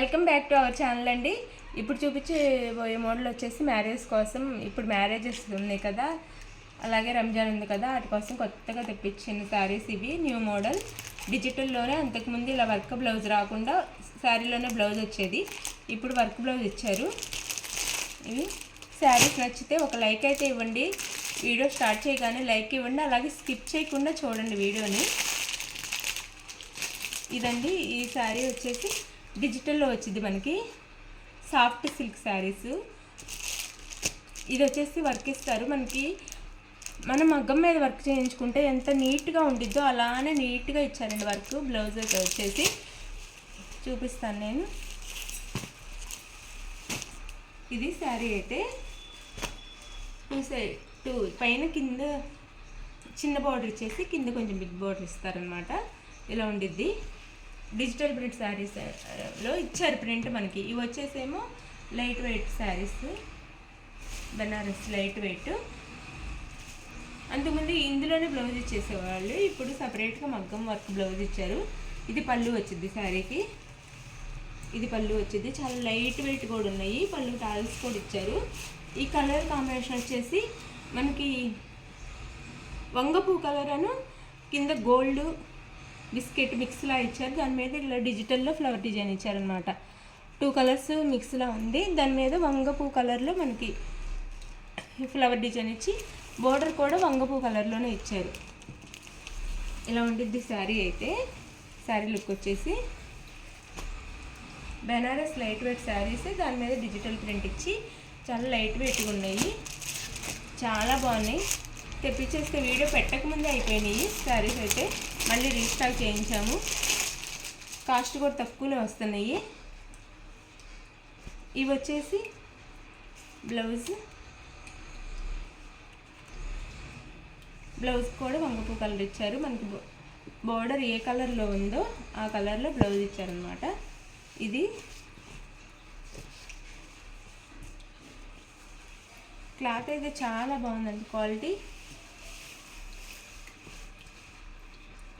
Welcome back to our channel అండి. ఇప్పుడు చూపించబోయే మోడల్ వచ్చేసి మ్యారేజ్ కోసం ఇప్పుడు మ్యారేజెస్ ఉన్నాయి కదా. అలాగే రంజాన్ ఉంది కదా వాటి కోసం కొత్తగా తెప్పించిన శారీస్ ఇవి న్యూ మోడల్ డిజిటల్లోనే అంతకుముందు ఇలా వర్క్ బ్లౌజ్ రాకుండా శారీలోనే బ్లౌజ్ వచ్చేది. ఇప్పుడు వర్క్ బ్లౌజ్ ఇచ్చారు. ఇవి శారీస్ నచ్చితే ఒక లైక్ అయితే ఇవ్వండి. వీడియో స్టార్ట్ చేయగానే లైక్ ఇవ్వండి. అలాగే స్కిప్ చేయకుండా చూడండి వీడియోని. ఇదండి ఈ శారీ వచ్చేసి డిజిటల్లో వచ్చింది మనకి సాఫ్ట్ సిల్క్ శారీస్. ఇది వచ్చేసి వర్క్ ఇస్తారు. మనకి మనం మగ్గం మీద వర్క్ చేయించుకుంటే ఎంత నీట్గా ఉండిద్దో అలానే నీట్గా ఇచ్చారండి వర్క్. బ్లౌజ్ వచ్చేసి చూపిస్తాను నేను. ఇది శారీ అయితే టూ సైడ్ టూ పైన కింద చిన్న బార్డర్ ఇచ్చేసి కింద కొంచెం బిగ్ బార్డర్ ఇస్తారనమాట ఇలా ఉండిద్ది. డిజిటల్ ప్రింట్ శారీస్లో ఇచ్చారు ప్రింట్ మనకి. ఇవి వచ్చేసేమో light weight sarees Banaras light weight. అంతకుముందు ఇందులోనే బ్లౌజ్ ఇచ్చేసేవాళ్ళు ఇప్పుడు సపరేట్గా మగ్గం వర్క్ బ్లౌజ్ ఇచ్చారు. ఇది పళ్ళు వచ్చింది శారీకి. ఇది పళ్ళు వచ్చింది. చాలా లైట్ వెయిట్ కూడా ఉన్నాయి. పళ్ళు టాల్స్ కూడా ఇచ్చారు. ఈ కలర్ కాంబినేషన్ వచ్చేసి మనకి వంగపూ కలర్ అను కింద గోల్డ్ బిస్కెట్ మిక్స్లా ఇచ్చారు. దాని మీద ఇలా డిజిటల్లో ఫ్లవర్ డిజైన్ ఇచ్చారనమాట టూ కలర్స్ మిక్స్లా ఉంది. దాని మీద వంగపూ కలర్లో మనకి ఫ్లవర్ డిజైన్ ఇచ్చి బోర్డర్ కూడా వంగపూ కలర్లోనే ఇచ్చారు. ఇలా ఉండిద్ది శారీ అయితే. శారీ లుక్ వచ్చేసి బెనారస్ లైట్ వెయిట్ శారీస్ దాని మీద డిజిటల్ ప్రింట్ ఇచ్చి చాలా లైట్ వెయిట్గా ఉన్నాయి. చాలా బాగున్నాయి. తెప్పించేస్తే వీడియో పెట్టకముందే అయిపోయినాయి శారీస్ అయితే. మళ్ళీ రీస్టాక్ చేయించాము. కాస్ట్ కూడా తక్కువలో వస్తున్నాయి. ఇవి వచ్చేసి బ్లౌజ్. బ్లౌజ్ కూడా వంగపు కలర్ ఇచ్చారు. మనకి బోర్డర్ ఏ కలర్లో ఉందో ఆ కలర్లో బ్లౌజ్ ఇచ్చారనమాట ఇది క్లాత్ అయితే చాలా బాగుందండి క్వాలిటీ.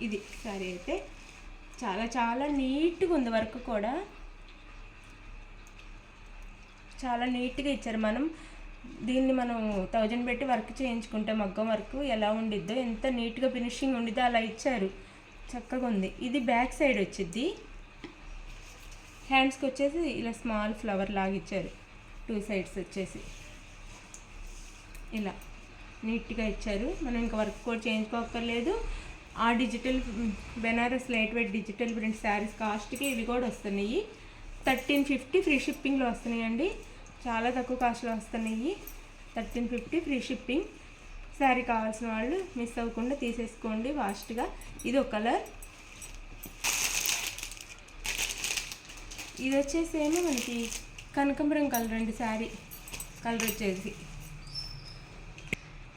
ఇది సారీ అయితే చాలా చాలా నీట్గా ఉంది వర్క్ కూడా. చాలా నీట్గా ఇచ్చారు. మనం దీన్ని మనం థౌజండ్ పెట్టి వర్క్ చేయించుకుంటే మగ్గం వర్క్ ఎలా ఉండిద్దో ఎంత నీట్గా ఫినిషింగ్ ఉండిద్దో అలా ఇచ్చారు. చక్కగా ఉంది. ఇది బ్యాక్ సైడ్ వచ్చింది హ్యాండ్స్కి వచ్చేసి ఇలా స్మాల్ ఫ్లవర్ లాగా ఇచ్చారు. టూ సైడ్స్ వచ్చేసి ఇలా నీట్గా ఇచ్చారు. మనం ఇంకా వర్క్ కూడా చేయించుకోక్కర్లేదు. ఆ digital Banaras light weight digital print sarees కాస్ట్కి ఇవి కూడా వస్తున్నాయి. థర్టీన్ ఫిఫ్టీ ఫ్రీ షిప్పింగ్లో వస్తున్నాయండి. చాలా తక్కువ కాస్ట్లో వస్తున్నాయి. Thirteen fifty free shipping. Saree కావాల్సిన వాళ్ళు మిస్ అవ్వకుండా తీసేసుకోండి ఫాస్ట్గా. ఇది ఒక కలర్. ఇది వచ్చేసేమో మనకి కనకాంబరం కలర్ అండి శారీ. కలర్ వచ్చేసి.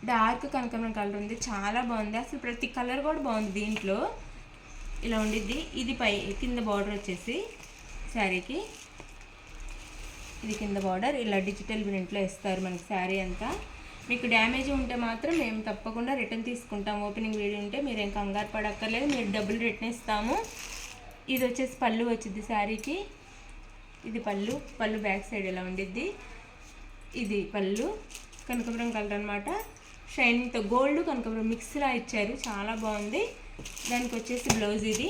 డార్క్ కనకాంబరం కలర్ ఉంది. చాలా బాగుంది. అసలు ప్రతి కలర్ కూడా బాగుంది దీంట్లో. ఇలా ఉండిద్ది. ఇది పై కింద బార్డర్ వచ్చేసి శారీకి. ఇది కింద బార్డర్ ఇలా డిజిటల్ ప్రింట్లో ఇస్తారు మనకి శారీ అంతా. మీకు డ్యామేజ్ ఉంటే మాత్రం మేము తప్పకుండా రిటర్న్ తీసుకుంటాం. ఓపెనింగ్ వీడియో ఉంటే మీరు ఏం కంగారు పడక్కర్లేదు. మీరు డబ్బులు రిటర్న్ ఇస్తాము. ఇది వచ్చేసి పళ్ళు వచ్చింది శారీకి. ఇది పళ్ళు. పళ్ళు బ్యాక్ సైడ్ ఇలా ఉండిద్ది. ఇది పళ్ళు. కనకపురం కలర్ అనమాట షైనింగ్తో గోల్డ్ కనకపురం మిక్స్లా ఇచ్చారు చాలా బాగుంది. దానికి వచ్చేసి బ్లౌజ్ ఇది.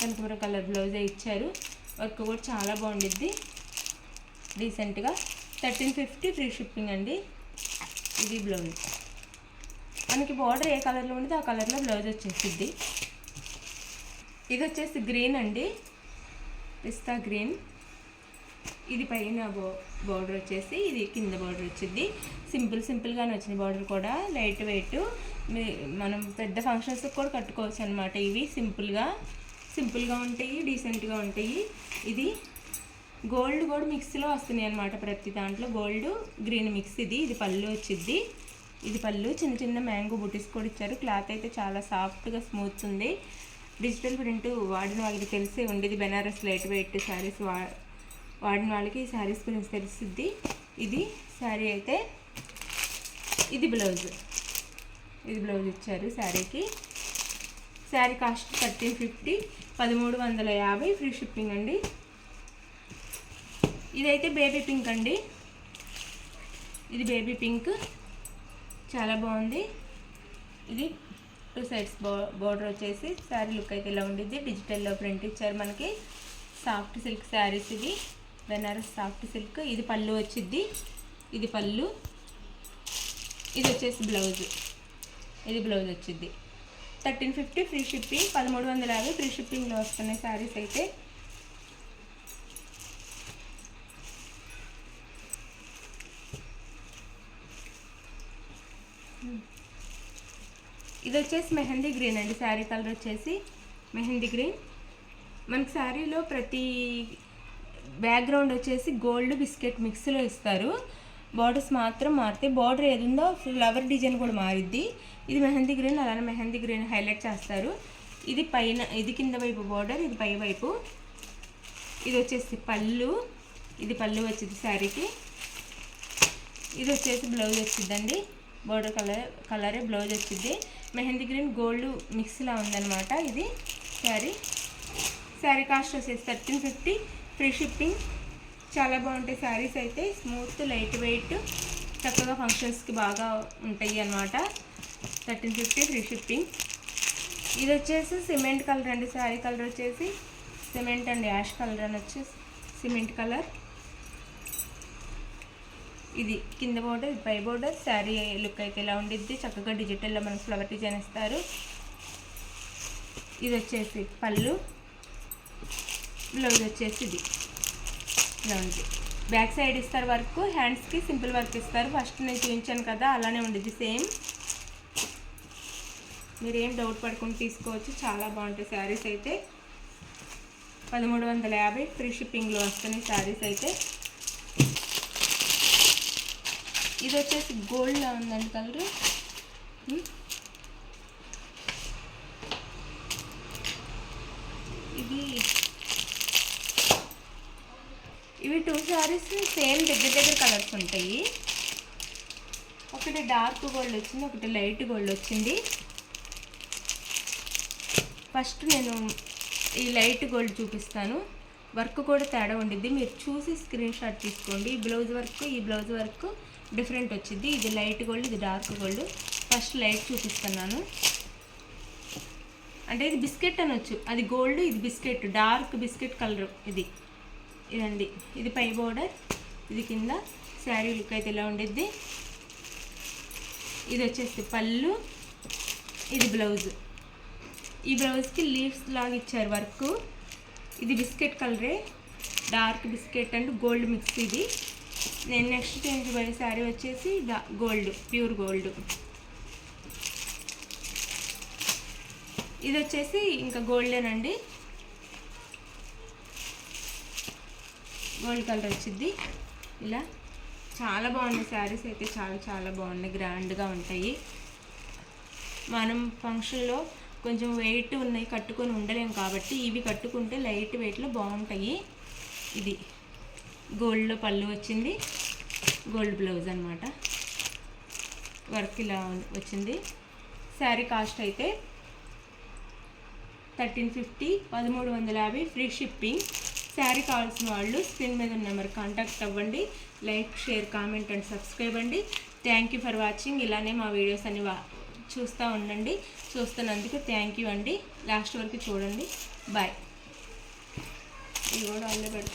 కనకపురం కలర్ బ్లౌజే ఇచ్చారు. వర్క్ కూడా చాలా బాగుండిద్ది. రీసెంట్గా థర్టీన్ ఫిఫ్టీ ఫ్రీ షిప్పింగ్ అండి. ఇది బ్లౌజ్ మనకి బార్డర్ ఏ కలర్లో ఉంటే ఆ కలర్లో బ్లౌజ్ వచ్చేసిద్ది. ఇది వచ్చేసి గ్రీన్ అండి. పిస్తా గ్రీన్ ఇది పైన బో బార్డర్ వచ్చేసి ఇది కింద బార్డర్ వచ్చింది. సింపుల్ సింపుల్గానే వచ్చింది బార్డర్ కూడా. Light weight. మనం పెద్ద ఫంక్షన్స్కి కూడా కట్టుకోవచ్చు అనమాట ఇవి. సింపుల్గా సింపుల్గా ఉంటాయి డీసెంట్గా ఉంటాయి. ఇది గోల్డ్ కూడా మిక్స్లో వస్తున్నాయి అనమాట ప్రతి దాంట్లో. గోల్డ్ గ్రీన్ మిక్స్ ఇది. ఇది పళ్ళు వచ్చింది. ఇది పళ్ళు. చిన్న చిన్న మ్యాంగో బుటీస్ కూడా ఇచ్చారు. క్లాత్ అయితే చాలా సాఫ్ట్గా స్మూత్ ఉంది. డిజిటల్ ప్రింట్ వాడిన వాళ్ళకి తెలిసే ఉండేది. బెనారస్ లైట్ వెయిట్ శారీస్ వా వాడిన వాళ్ళకి ఈ శారీస్ గురించి తెలుస్తుంది. ఇది శారీ అయితే ఇది బ్లౌజ్. ఇది బ్లౌజ్ ఇచ్చారు శారీకి. శారీ కాస్ట్ థర్టీన్ ఫిఫ్టీ పదమూడు వందల యాభై ఫ్రీ షిప్పింగ్ అండి. ఇదైతే బేబీ పింక్ అండి. ఇది బేబీ పింక్. చాలా బాగుంది. ఇది టూ సైడ్స్ బో బోర్డర్ వచ్చేసి శారీ లుక్ అయితే ఇలా ఉండిద్ది. డిజిటల్లో ప్రింట్ ఇచ్చారు మనకి. సాఫ్ట్ సిల్క్ శారీస్ ఇవి. Banaras soft silk. ఇది పళ్ళు వచ్చిద్ది. ఇది పళ్ళు. ఇది వచ్చేసి బ్లౌజ్. ఇది బ్లౌజ్ వచ్చింది థర్టీన్ ఫిఫ్టీ ఫ్రీ షిప్పింగ్. పదమూడు వందల యాభై ఫ్రీ షిప్పింగ్లో వస్తున్నాయి శారీస్ అయితే. ఇది వచ్చేసి మెహందీ గ్రీన్ అండి. శారీ కలర్ వచ్చేసి మెహందీ గ్రీన్. మనకి శారీలో ప్రతి బ్యాక్గ్రౌండ్ వచ్చేసి గోల్డ్ బిస్కెట్ మిక్స్లో ఇస్తారు. బార్డర్స్ మాత్రం మారితే బార్డర్ ఏది ఉందో ఫ్లవర్ డిజైన్ కూడా మారిద్ది. ఇది మెహందీ గ్రీన్ అలానే మెహందీ గ్రీన్ హైలైట్ చేస్తారు. ఇది పైన ఇది కింద వైపు బార్డర్ ఇది పై వైపు. ఇది వచ్చేసి పళ్ళు. ఇది పళ్ళు వచ్చింది శారీకి. ఇది వచ్చేసి బ్లౌజ్ వచ్చిందండి. బోర్డర్ కలర్ కలరే బ్లౌజ్ వచ్చింది. మెహందీ గ్రీన్ గోల్డ్ మిక్స్లా ఉందన్నమాట ఇది శారీ. శారీ కాస్ట్ వచ్చేసి థర్టీన్ ఫిఫ్టీ ఫ్రీ షిప్పింగ్. చాలా బాగుంటాయి శారీస్ అయితే. Smooth light weight. చక్కగా ఫంక్షన్స్కి బాగా ఉంటాయి అన్నమాట. Thirteen fifty free shipping. ఇది వచ్చేసి సిమెంట్ కలర్ అండి. శారీ కలర్ వచ్చేసి సిమెంట్ అండ్. యాష్ కలర్ అని వచ్చేసి సిమెంట్ కలర్. ఇది కింద బోర్డర్ పై బోర్డర్. శారీ లుక్ అయితే ఇలా ఉండిద్ది? చక్కగా డిజిటల్లో మనకు ఫ్లవర్ డిజైన్ ఇస్తారు. ఇది వచ్చేసి పళ్ళు. బ్లౌజ్ వచ్చేసి ఇది. బ్లౌజ్ బ్యాక్ సైడ్ ఇస్తారు వర్క్ హ్యాండ్స్కి సింపుల్ వర్క్ ఇస్తారు. ఫస్ట్ నేను చూపించాను కదా అలానే ఉండేది సేమ్. మీరు ఏం డౌట్ పడుకుని తీసుకోవచ్చు. చాలా బాగుంటాయి శారీస్ అయితే. పదమూడు వందల యాభై ఫ్రీ షిప్పింగ్లో వస్తున్నాయి శారీస్ అయితే. ఇది వచ్చేసి గోల్డ్లో ఉందండి కలర్. ఇది ఇవి టూ శారీస్ సేమ్ దగ్గర దగ్గర కలర్స్ ఉంటాయి. ఒకటి డార్క్ గోల్డ్ వచ్చింది ఒకటి లైట్ గోల్డ్ వచ్చింది. ఫస్ట్ నేను ఈ లైట్ గోల్డ్ చూపిస్తాను. వర్క్ కూడా తేడా ఉండిద్ది. మీరు చూసి స్క్రీన్ షాట్ తీసుకోండి. ఈ బ్లౌజ్ వర్క్ ఈ బ్లౌజ్ వర్క్ డిఫరెంట్ వచ్చింది ఇది లైట్ గోల్డ్ ఇది డార్క్ గోల్డ్ ఫస్ట్ లైట్ చూపిస్తున్నాను. అంటే ఇది బిస్కెట్ అనొచ్చు. అది గోల్డ్ ఇది బిస్కెట్ డార్క్ బిస్కెట్ కలర్ ఇది. ఇదండి. ఇది పై బోర్డర్ ఇది కింద. శారీ లుక్ అయితే ఇలా ఉండిద్ది. ఇది వచ్చేసి పళ్ళు. ఇది బ్లౌజ్ ఈ బ్లౌజ్కి లీవ్స్ లాగా ఇచ్చారు వర్క్. ఇది బిస్కెట్ కలరే. Dark biscuit and gold mix ఇది. నేను నెక్స్ట్ చేంజ్ పోయే శారీ వచ్చేసి గోల్డ్ ప్యూర్ గోల్డ్. ఇది వచ్చేసి ఇంకా గోల్డేనండి. గోల్డ్ కలర్ వచ్చింది. ఇలా చాలా బాగున్నాయి. శారీస్ అయితే చాలా చాలా బాగున్నాయి. గ్రాండ్గా ఉంటాయి. మనం ఫంక్షన్లో కొంచెం వెయిట్ ఉన్నాయి కట్టుకొని ఉండలేం కాబట్టి ఇవి కట్టుకుంటే లైట్ వెయిట్లో బాగుంటాయి. ఇది గోల్డ్లో పళ్ళు వచ్చింది. గోల్డ్ బ్లౌజ్ అనమాట వర్క్ ఇలా వచ్చింది. శారీ కాస్ట్ అయితే థర్టీన్ ఫిఫ్టీ పదమూడు వందల యాభై ఫ్రీ షిప్పింగ్. శారీ కావాల్సిన వాళ్ళు స్క్రీన్ మీద ఉన్న నెంబర్ కాంటాక్ట్ అవ్వండి. Like share comment and subscribe అండి. థ్యాంక్ యూ ఫర్ వాచింగ్ ఇలానే మా వీడియోస్ అన్ని వా చూస్తూ ఉండండి. చూస్తున్నందుకు థ్యాంక్ యూ అండి. లాస్ట్ వరకు చూడండి. బాయ్ ఇది కూడా వాళ్ళే పెడతాను